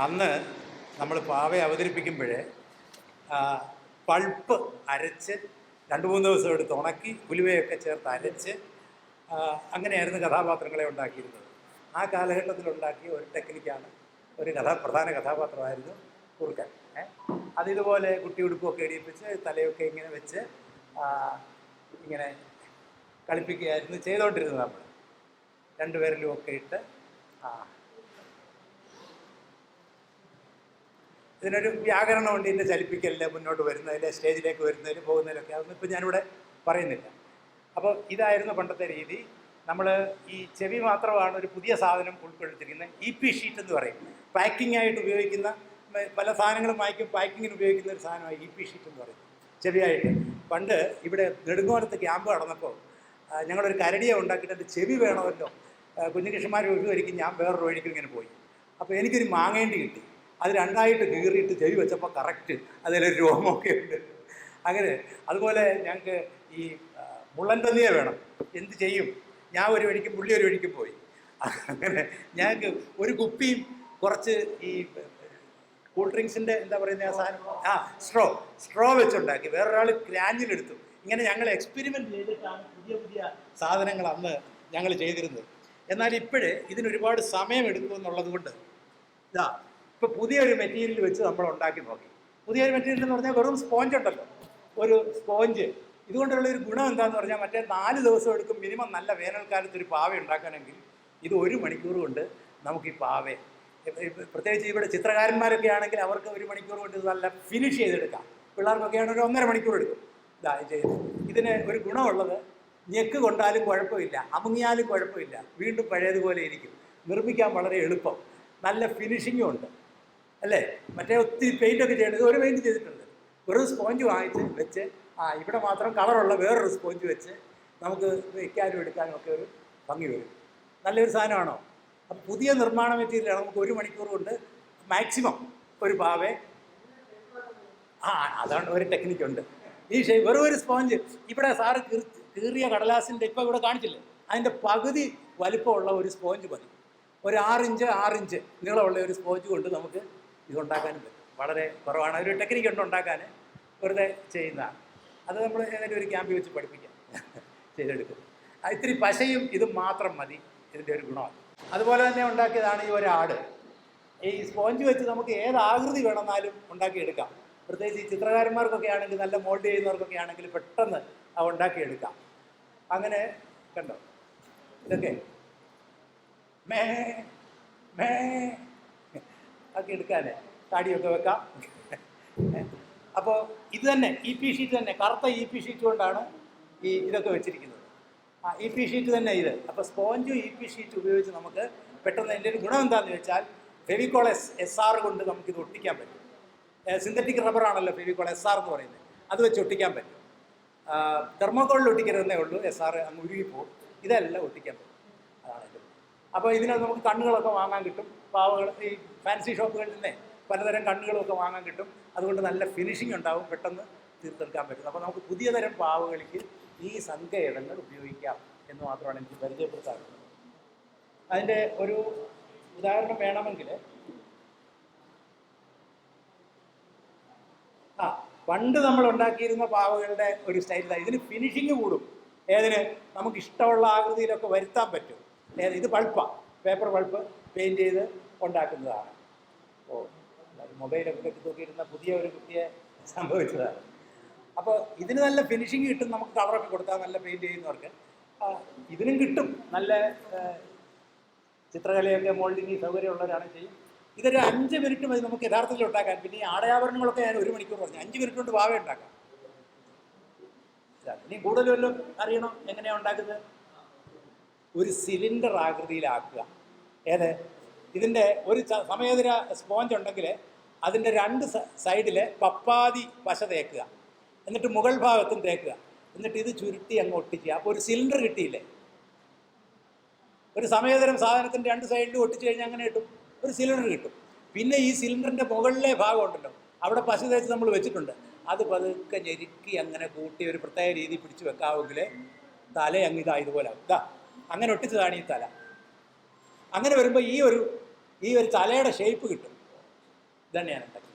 അന്ന് നമ്മൾ പാവയെ അവതരിപ്പിക്കുമ്പോഴേ പൾപ്പ് അരച്ച് രണ്ട് മൂന്ന് ദിവസം എടുത്ത് ഉണക്കി ഉലുവയൊക്കെ ചേർത്ത് അരച്ച് അങ്ങനെയായിരുന്നു കഥാപാത്രങ്ങളെ ഉണ്ടാക്കിയിരുന്നത്. ആ കാലഘട്ടത്തിൽ ഉണ്ടാക്കിയ ഒരു ടെക്നിക്കാണ് ഒരു കഥാ പ്രധാന കഥാപാത്രമായിരുന്നു കുറുക്കൻ? അതിതുപോലെ കുട്ടി ഉടുപ്പൊക്കെ ഇടിയിപ്പിച്ച് തലയൊക്കെ ഇങ്ങനെ വെച്ച് ഇങ്ങനെ കളിപ്പിക്കുകയായിരുന്നു ചെയ്തുകൊണ്ടിരുന്നത് നമ്മൾ. രണ്ടുപേരിലും ഒക്കെ ഇട്ട് ആ ഇതിനൊരു വ്യാകരണമുണ്ട് ഇതിന്റെ ചലിപ്പിക്കലിന്റെ മുന്നോട്ട് വരുന്നതിൽ സ്റ്റേജിലേക്ക് വരുന്നതിൽ പോകുന്നതിലൊക്കെ. അതൊന്നും ഇപ്പം ഞാനിവിടെ പറയുന്നില്ല. അപ്പോൾ ഇതായിരുന്നു പണ്ടത്തെ രീതി. നമ്മൾ ഈ ചെവി മാത്രമാണ് ഒരു പുതിയ സാധനം ഉൾപ്പെടുത്തിയിരിക്കുന്നത് ഇ പി ഷീറ്റ് എന്ന് പറയും. പാക്കിംഗ് ആയിട്ട് ഉപയോഗിക്കുന്ന പല സാധനങ്ങളും വായിക്കും പാക്കിങ്ങിന് ഉപയോഗിക്കുന്ന ഒരു സാധനമായി ഇ പി ഷീറ്റ് എന്ന് പറയും. ചെവിയായിട്ട്. പണ്ട് ഇവിടെ നെടുങ്ങോലത്ത് ക്യാമ്പ് നടന്നപ്പോൾ ഞങ്ങളൊരു കരടിയെ ഉണ്ടാക്കിയിട്ട് എന്റെ ചെവി വേണമല്ലോ. കുഞ്ഞുകൃഷ്ണന്മാർ ഒരു ഞാൻ വേറൊരു വഴിക്കും ഇങ്ങനെ പോയി. അപ്പോൾ എനിക്കൊരു മാങ്ങേണ്ടി കിട്ടി. അത് രണ്ടായിട്ട് കീറിയിട്ട് ചെവി വെച്ചപ്പോൾ കറക്റ്റ് അതിലൊരു രോമമൊക്കെ ഉണ്ട്. അങ്ങനെ അതുപോലെ ഞങ്ങൾക്ക് ഈ മുള്ളൻ പന്നിയെ വേണം. എന്ത് ചെയ്യും? ഞാൻ ഒരു വഴിക്കും പുള്ളി ഒരു വഴിക്കും പോയി. അങ്ങനെ ഞങ്ങൾക്ക് ഒരു കുപ്പിയും കുറച്ച് ഈ കൂൾ ഡ്രിങ്ക്സിന്റെ എന്താ പറയുന്ന ആ സാധനം? ആ സ്ട്രോ സ്ട്രോ വെച്ചുണ്ടാക്കി. വേറൊരാൾ ക്രാഞ്ചിലെടുത്തു ഇങ്ങനെ ഞങ്ങൾ എക്സ്പെരിമെന്റ് ചെയ്തിട്ടാണ് പുതിയ പുതിയ സാധനങ്ങൾ അന്ന് ഞങ്ങൾ ചെയ്തിരുന്നത്. എന്നാൽ ഇപ്പോഴേ ഇതിനൊരുപാട് സമയം എന്നുള്ളത് കൊണ്ട് ഇതാ ഇപ്പൊ പുതിയൊരു മെറ്റീരിയൽ വെച്ച് നമ്മൾ ഉണ്ടാക്കി നോക്കി. പുതിയൊരു മെറ്റീരിയൽ എന്ന് പറഞ്ഞാൽ വെറും സ്പോഞ്ച് ഉണ്ടല്ലോ. ഒരു സ്പോഞ്ച് ഇതുകൊണ്ടുള്ള ഒരു ഗുണം എന്താന്ന് പറഞ്ഞാൽ മറ്റേ നാല് ദിവസം എടുക്കും മിനിമം നല്ല വേനൽക്കാലത്ത് ഒരു പാവ ഉണ്ടാക്കാനെങ്കിൽ ഇത് ഒരു മണിക്കൂർ കൊണ്ട് നമുക്ക് ഈ പാവ പ്രത്യേകിച്ച് ഇവിടെ ചിത്രകാരന്മാരൊക്കെ ആണെങ്കിൽ അവർക്ക് ഒരു മണിക്കൂർ കൊണ്ട് ഇത് നല്ല ഫിനിഷ് ചെയ്തെടുക്കാം. പിള്ളേർക്കൊക്കെ ആണെങ്കിൽ ഒരു ഒന്നര മണിക്കൂർ എടുക്കും. ഇതാ ഇതിന് ഒരു ഗുണമുള്ളത് ഞെക്ക് കൊണ്ടാലും കുഴപ്പമില്ല അമുങ്ങിയാലും കുഴപ്പമില്ല വീണ്ടും പഴയതുപോലെ ഇരിക്കും. നിർമ്മിക്കാൻ വളരെ എളുപ്പം. നല്ല ഫിനിഷിങ്ങും ഉണ്ട്. അല്ലേ? മറ്റേ ഒത്തിരി പെയിന്റ് ഒക്കെ ചെയ്യണത് ഒരു പെയിന്റ് ചെയ്തിട്ടുണ്ട്. ഒരു സ്പോഞ്ച് വാങ്ങിച്ച് വെച്ച് ആ ഇവിടെ മാത്രം കളറുള്ള വേറൊരു സ്പോഞ്ച് വെച്ച് നമുക്ക് വയ്ക്കാനും എടുക്കാനും ഒക്കെ ഒരു ഭംഗി വരും. നല്ലൊരു സാധനമാണോ? അപ്പം പുതിയ നിർമ്മാണ മെറ്റീരിയലാണ് നമുക്ക് ഒരു മണിക്കൂർ കൊണ്ട് മാക്സിമം ഒരു പാവേ ആ അതാണ് ഒരു ടെക്നിക്ക് ഉണ്ട്. ഈ ഷേ വെറും ഒരു സ്പോഞ്ച് ഇവിടെ സാറ് കീറി- കീറിയ കടലാസിന്റെ ഇപ്പോൾ ഇവിടെ കാണിച്ചില്ലേ? അതിന്റെ പകുതി വലിപ്പമുള്ള ഒരു സ്പോഞ്ച് മതി. ഒരു ആറിഞ്ച് ആറിഞ്ച് നീളമുള്ള ഒരു സ്പോഞ്ച് കൊണ്ട് നമുക്ക് ഇത് ഉണ്ടാക്കാനും പറ്റും. വളരെ കുറവാണ്. ഒരു ടെക്നിക്ക് ഉണ്ട് ഉണ്ടാക്കാൻ വെറുതെ ചെയ്യുന്നതാണ്. അത് നമ്മൾ ഏതെങ്കിലും ഒരു ക്യാമ്പിൽ വെച്ച് പഠിപ്പിക്കാം. ചെയ്തെടുക്കും. ഇത്തിരി പശയും ഇതും മാത്രം മതി. ഇതിന്റെ ഒരു ഗുണമാണ്. അതുപോലെ തന്നെ ഉണ്ടാക്കിയതാണ് ഈ ഒരാട് ഈ സ്പോഞ്ച് വെച്ച് നമുക്ക് ഏത് ആകൃതി വേണമെന്നാലും ഉണ്ടാക്കിയെടുക്കാം. പ്രത്യേകിച്ച് ഈ ചിത്രകാരന്മാർക്കൊക്കെ ആണെങ്കിൽ നല്ല മോൾഡ് ചെയ്യുന്നവർക്കൊക്കെ ആണെങ്കിൽ പെട്ടെന്ന് അത് ഉണ്ടാക്കിയെടുക്കാം. അങ്ങനെ കണ്ടോ? ഇതൊക്കെ. മേ മേ. ഒക്കെ എടുക്കാനേ. താടിയൊക്കെ വെക്കാം. അപ്പോൾ ഇത് തന്നെ ഇ പി ഷീറ്റ് തന്നെ കറുത്ത ഇ പി ഷീറ്റ് കൊണ്ടാണ് ഈ ഇതൊക്കെ വെച്ചിരിക്കുന്നത്. ആ ഇ പി ഷീറ്റ് തന്നെ ഇത്. അപ്പോൾ സ്പോഞ്ചും ഇ പി ഷീറ്റ് ഉപയോഗിച്ച് നമുക്ക് പെട്ടെന്ന് എന്റെ ഒരു ഗുണം എന്താണെന്ന് വെച്ചാൽ ഫെവിക്കോൾ എസ് എസ് ആർ കൊണ്ട് നമുക്കിത് ഒട്ടിക്കാൻ പറ്റും. സിന്തറ്റിക് റബ്ബറാണല്ലോ ഫെവിക്കോൾ എസ് ആർ എന്ന് പറയുന്നത്. അത് വെച്ച് ഒട്ടിക്കാൻ പറ്റും. തെർമോക്കോളിൽ ഒട്ടിക്കരുതെന്നേ ഉള്ളൂ. എസ് ആർ അങ്ങ് ഉരുകിപ്പോവും ഇതെല്ലാം ഒട്ടിക്കാൻ പറ്റും. അതാണ് ഇത് അപ്പോൾ ഇതിനകത്ത് നമുക്ക് കണ്ണുകളൊക്കെ വാങ്ങാൻ കിട്ടും. പാവകൾ ഈ ഫാൻസി ഷോപ്പുകളിൽ നിന്നേ പലതരം കണ്ണുകളൊക്കെ വാങ്ങാൻ കിട്ടും. അതുകൊണ്ട് നല്ല ഫിനിഷിംഗ് ഉണ്ടാവും പെട്ടെന്ന് തീർത്തെടുക്കാൻ പറ്റും. അപ്പോൾ നമുക്ക് പുതിയ തരം പാവകളിക്ക് ഈ സങ്കേതങ്ങൾ ഉപയോഗിക്കാം എന്ന് മാത്രമാണ് എനിക്ക് പരിചയപ്പെടുത്താറുള്ളത്. അതിന്റെ ഒരു ഉദാഹരണം വേണമെങ്കിൽ ആ പണ്ട് നമ്മൾ ഉണ്ടാക്കിയിരുന്ന പാവകളുടെ ഒരു സ്റ്റൈലിലാണ് ഇതിന് ഫിനിഷിങ് കൂടും. ഏതിന്? നമുക്ക് ഇഷ്ടമുള്ള ആകൃതിയിലൊക്കെ വരുത്താൻ പറ്റും. ഏത് ഇത് പൾപ്പാണ് പേപ്പർ പൾപ്പ് പെയിന്റ് ചെയ്ത് ഉണ്ടാക്കുന്നതാണ്. ഓ മൊബൈലൊക്കെ കെട്ടി തൂക്കിയിരുന്ന പുതിയ ഒരു കുട്ടിയെ സംഭവിച്ചതാണ്. അപ്പോൾ ഇതിന് നല്ല ഫിനിഷിങ് കിട്ടും നമുക്ക് കളറൊക്കെ കൊടുത്താൽ നല്ല പെയിന്റ് ചെയ്യുന്നവർക്ക്. ഇതിനും കിട്ടും. നല്ല ചിത്രകലയൊക്കെ മോൾഡിങ് സൗകര്യമുള്ളവരാണ് ചെയ്യും. ഇതൊരു അഞ്ച് മിനിറ്റ് മതി നമുക്ക് യഥാർത്ഥത്തിൽ ഉണ്ടാക്കാൻ. പിന്നെ ഈ ആടയാഭരണങ്ങളൊക്കെ ഞാൻ ഒരു മണിക്കൂർ പറഞ്ഞു. അഞ്ച് മിനിറ്റ് കൊണ്ട് വാവ ഉണ്ടാക്കാം. ഇനി കൂടുതൽ വല്ലതും അറിയണം? എങ്ങനെയാണ് ഉണ്ടാക്കുന്നത്? ഒരു സിലിണ്ടർ ആകൃതിയിലാക്കുക. ഏത്? ഇതിന്റെ ഒരു സമയതിര സ്പോഞ്ച് ഉണ്ടെങ്കിൽ അതിന്റെ രണ്ട് സൈഡിൽ പപ്പാതി പശ തേക്കുക. എന്നിട്ട് മുകൾ ഭാഗത്തും തേക്കുക. എന്നിട്ട് ഇത് ചുരുട്ടി അങ്ങ് ഒട്ടിക്കുക. അപ്പോൾ ഒരു സിലിണ്ടർ കിട്ടിയില്ലേ? ഒരു സമയതരം സാധനത്തിന്റെ രണ്ട് സൈഡിലും ഒട്ടിച്ചു കഴിഞ്ഞാൽ അങ്ങനെ കിട്ടും. ഒരു സിലിണ്ടർ കിട്ടും. പിന്നെ ഈ സിലിണ്ടറിന്റെ മുകളിലെ ഭാഗം ഉണ്ടല്ലോ. അവിടെ പശ തേച്ച് നമ്മൾ വെച്ചിട്ടുണ്ട്. അത് പതുക്കെ ഞെരുക്കി അങ്ങനെ കൂട്ടി ഒരു പ്രത്യേക രീതി പിടിച്ച് വെക്കാമെങ്കിൽ തല അങ്ങ് ഇതാ ഇതുപോലെ. ഇതാ. അങ്ങനെ ഒട്ടിച്ചതാണ് ഈ തല. അങ്ങനെ വരുമ്പോൾ ഈ ഒരു ഈ ഒരു തലയുടെ ഷേപ്പ് കിട്ടും. ഇതന്നെയാണ് ഞാൻ ഉണ്ടാക്കിയത്.